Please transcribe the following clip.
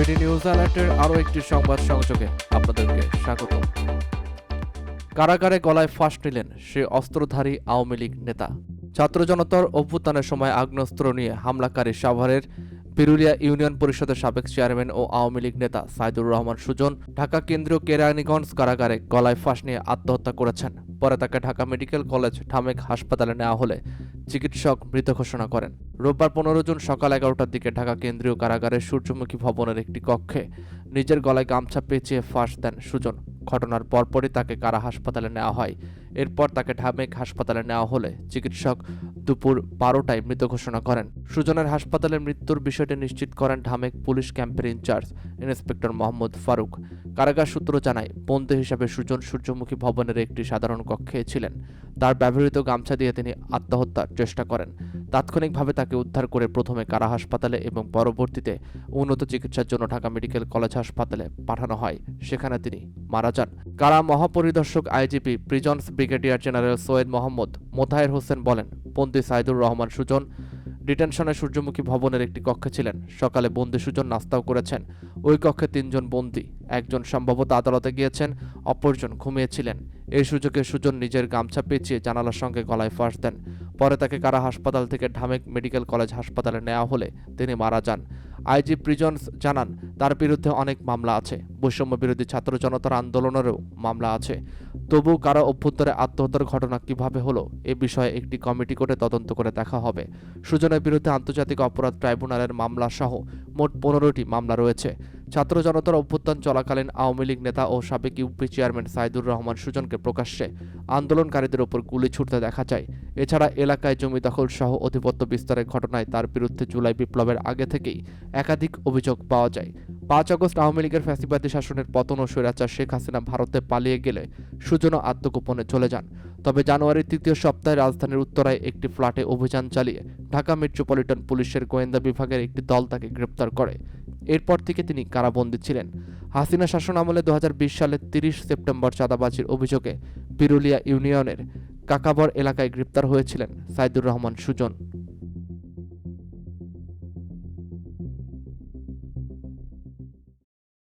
BD news অ্যালার্টের আরও একটি সংবাদ সংযোগে আপনাদেরকে স্বাগত। কারাগারে গলায় ফাঁস নিলেন সে অস্ত্রধারী আওয়ামী লীগ নেতা। ছাত্র জনতার অভ্যুত্থানের সময় আগ্নেয়াস্ত্র নিয়ে হামলাকারী সাভারের বিরুলিয়া ইউনিয়ন পরিষদের সাবেক চেয়ারম্যান ও আওয়ামী লীগ নেতা সাইদুর রহমান সুজন ঢাকা কেন্দ্রীয় কেরানীগঞ্জ কারাগারে গলায় ফাঁস নিয়ে আত্মহত্যা করেছেন। পরে তাকে ঢাকা মেডিকেল কলেজ ঢামেক হাসপাতালে নেওয়া হলে চিকিৎসক মৃত ঘোষণা করেন। রোববার পনেরো জুন সকাল এগারোটার দিকে ঢাকা কেন্দ্রীয় কারাগারের সূর্যমুখী ভবনের একটি কক্ষে নিজের গলায় গামছা পেঁচিয়ে ফাঁস দেন সুজন। ঘটনার পরপরই তাকে কারা হাসপাতালে নেওয়া হয় এরপর তাকে ঢামেক হাসপাতালে নেওয়া হলে চিকিৎসক দুপুর বারোটায় মৃত ঘোষণা করেন। সুজনের হাসপাতালে মৃত্যুর বিষয়টি নিশ্চিত করেন ঢামেক পুলিশ ক্যাম্পের ইনচার্জ ইন্সপেক্টর মোহাম্মদ ফারুক। কারাগার সূত্র জানায় বন্ধু হিসাবে সুজন সূর্যমুখী ভবনের একটি সাধারণ কক্ষে ছিলেন। তার ব্যবহৃত গামছা দিয়ে তিনি আত্মহত্যার চেষ্টা করেন। তাৎক্ষণিকভাবে তাকে উদ্ধার করে প্রথমে কারা হাসপাতালে এবং পরবর্তীতে উন্নত চিকিৎসার জন্য ঢাকা মেডিকেল কলেজ হাসপাতালে পাঠানো হয়। সেখানে তিনি মারা যান। কারা মহাপরিদর্শক IGP prisons brigadier general Syed Mohammad Motaher Hossain বলেন, বন্দি সাইদুর রহমান সুজন ডিটেনশনে সূর্যমুখী ভবনের একটি কক্ষে ছিলেন। সকালে বন্দি সুজন নাস্তাও করেছেন। ওই কক্ষে তিনজন বন্দি, একজন সম্ভবত আদালতে গিয়েছেন, অপরজন ঘুমিয়েছিলেন এই সুযোগে সুজন নিজের গামছা পেঁচিয়ে জানালার সঙ্গে গলায় ফাঁস দেন। পরে তাকে কারা হাসপাতাল থেকে ঢামেক মেডিকেল কলেজ হাসপাতালে নেওয়া হলে তিনি মারা যান। আইজি প্রিজন্স জানান, তার বিরুদ্ধে অনেক মামলা আছে। বৈষম্য বিরোধী ছাত্র জনতার আন্দোলনেরও মামলা আছে। তবু কারা অভ্যন্তরে আত্মহত্যার ঘটনা কীভাবে হলো, এ বিষয়ে একটি কমিটি করে তদন্ত করে দেখা হবে। সুজনের বিরুদ্ধে আন্তর্জাতিক অপরাধ ট্রাইব্যুনালের মামলা সহ মোট পনেরোটি মামলা রয়েছে। ছাত্র জনতার অভ্যুত্থান চলাকালীন আওয়ামী লীগ নেতা ও সাবেক ইউপি চেয়ারম্যান সাইদুর রহমান সুজনকে প্রকাশ্যে আন্দোলনকারীদের ওপর গুলি ছুটতে দেখা যায়। এছাড়া এলাকায় জমি দখল সহ আধিপত্য বিস্তারের ঘটনায় তার বিরুদ্ধে জুলাই বিপ্লবের আগে থেকেই একাধিক অভিযোগ পাওয়া যায়। পাঁচ আগস্ট আওয়ামী লীগের ফ্যাসিবাদী শাসনের পতন ও স্বৈরাচার শেখ হাসিনা ভারতে পালিয়ে গেলে সুজনও আত্মগোপনে চলে যান। তবে জানুয়ারির তৃতীয় সপ্তাহে রাজধানীর উত্তরায় একটি ফ্ল্যাটে অভিযান চালিয়ে ঢাকা মেট্রোপলিটন পুলিশের গোয়েন্দা বিভাগের একটি দল তাকে গ্রেপ্তার করে। এরপর থেকে তিনি কারাবন্দী ছিলেন। হাসিনা শাসন আমলে দু হাজার বিশ সালের তিরিশ সেপ্টেম্বর চাঁদাবাজির অভিযোগে পিরুলিয়া ইউনিয়নের কাকাবর এলাকায় গ্রেপ্তার হয়েছিলেন সাইদুর রহমান সুজন।